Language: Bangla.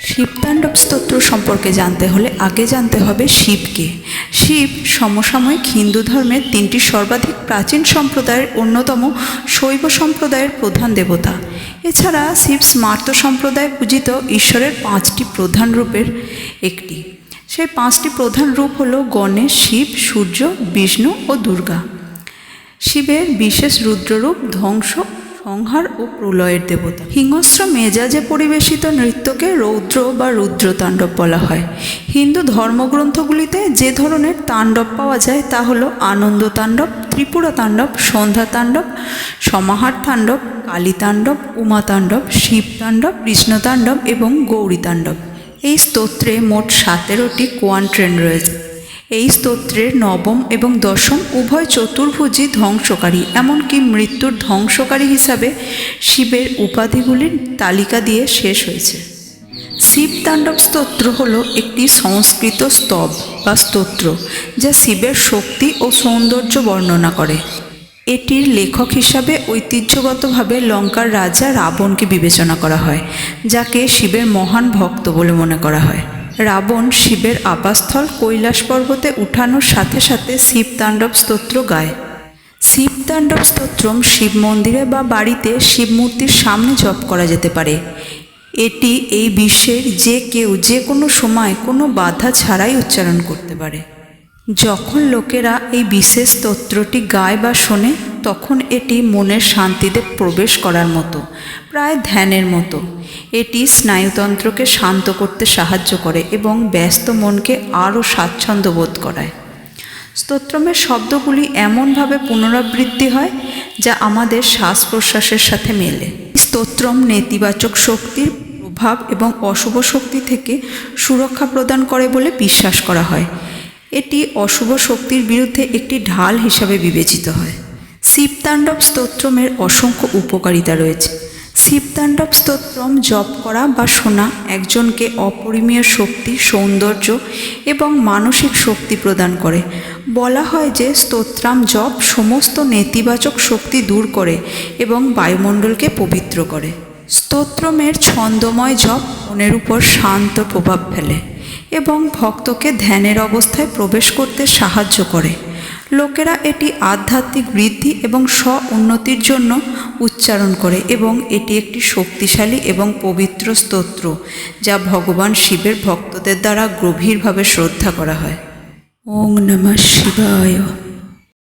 শিবতাণ্ডব স্তোত্র সম্পর্কে জানতে হলে আগে জানতে হবে শিবকে। শিব সমসাময়িক হিন্দু ধর্মের তিনটি সর্বাধিক প্রাচীন সম্প্রদায়ের অন্যতম শৈব সম্প্রদায়ের প্রধান দেবতা। এছাড়া শিব স্মার্ত সম্প্রদায় পূজিত ঈশ্বরের পাঁচটি প্রধান রূপের একটি। সেই পাঁচটি প্রধান রূপ হল গণেশ, শিব, সূর্য, বিষ্ণু ও দুর্গা। শিবের বিশেষ রুদ্ররূপ ধ্বংস সংহার ও প্রলয়ের দেবতা। হিংস্র মেজাজে পরিবেশিত নৃত্যকে রৌদ্র বা রুদ্রতাণ্ডব বলা হয়। হিন্দু ধর্মগ্রন্থগুলিতে যে ধরনের তাণ্ডব পাওয়া যায় তা হলো আনন্দ তাণ্ডব ত্রিপুরা তাণ্ডব সন্ধ্যা তাণ্ডব সমাহার তাণ্ডব কালী তাণ্ডব উমা তাণ্ডব শিব তাণ্ডব কৃষ্ণ তাণ্ডব এবং গৌরী তাণ্ডব এই স্তোত্রে মোট সতেরোটি কোয়ান ট্রেন রয়েছে। এই স্তোত্রের নবম এবং দশম উভয় চতুর্ভুজী ধ্বংসকারী, এমনকি মৃত্যুর ধ্বংসকারী হিসাবে শিবের উপাধিগুলির তালিকা দিয়ে শেষ হয়েছে। শিব তাণ্ডব স্তোত্র হল একটি সংস্কৃত স্তব বা স্তোত্র যা শিবের শক্তি ও সৌন্দর্য বর্ণনা করে। এটির লেখক হিসাবে ঐতিহ্যগতভাবে লঙ্কার রাজা রাবণকে বিবেচনা করা হয়, যাকে শিবের মহান ভক্ত বলে মনে করা হয়। রাবণ শিবের আবাসস্থল কৈলাস পর্বতে উঠানোর সাথে সাথে শিব তাণ্ডব স্তোত্র গায়। শিব তাণ্ডব স্তোত্রম শিব মন্দিরে বা বাড়িতে শিব মূর্তির সামনে জপ করা যেতে পারে। এটি এই বিশ্বের যে কেউ যে কোনো সময় কোনো বাধা ছাড়াই উচ্চারণ করতে পারে। যখন লোকেরা এই বিশেষ স্তোত্রটি গায় বা শোনে তখন এটি মনের শান্তিতে প্রবেশ করার মতো, প্রায় ধ্যানের মতো। এটি স্নায়ুতন্ত্রকে শান্ত করতে সাহায্য করে এবং ব্যস্ত মনকে আরও স্বাচ্ছন্দ্য বোধ করায়। স্তোত্রমের শব্দগুলি এমনভাবে পুনরাবৃত্তি হয় যা আমাদের শ্বাস প্রশ্বাসের সাথে মেলে। স্তোত্রম নেতিবাচক শক্তির প্রভাব এবং অশুভ শক্তি থেকে সুরক্ষা প্রদান করে বলে বিশ্বাস করা হয়। এটি অশুভ শক্তির বিরুদ্ধে একটি ঢাল হিসাবে বিবেচিত হয়। শিবতাণ্ডব স্তোত্রমের অসংখ্য উপকারিতা রয়েছে। শিবতাণ্ডব স্তোত্রম জপ করা বা শোনা একজনকে অপরিমেয় শক্তি, সৌন্দর্য এবং মানসিক শক্তি প্রদান করে। বলা হয় যে স্তোত্রাম জপ সমস্ত নেতিবাচক শক্তি দূর করে এবং বায়ুমণ্ডলকে পবিত্র করে। স্তোত্রমের ছন্দময় জপ মনের উপর শান্ত প্রভাব ফেলে এবং ভক্তকে ধ্যানের অবস্থায় প্রবেশ করতে সাহায্য করে। লোকেরা এটি আধ্যাত্মিক বৃদ্ধি এবং স্ব উন্নতির জন্য উচ্চারণ করে এবং এটি একটি শক্তিশালী এবং পবিত্র স্তোত্র, যা ভগবান শিবের ভক্তদের দ্বারা গভীরভাবে শ্রদ্ধা করা হয়। ওং নমঃ শিবায়।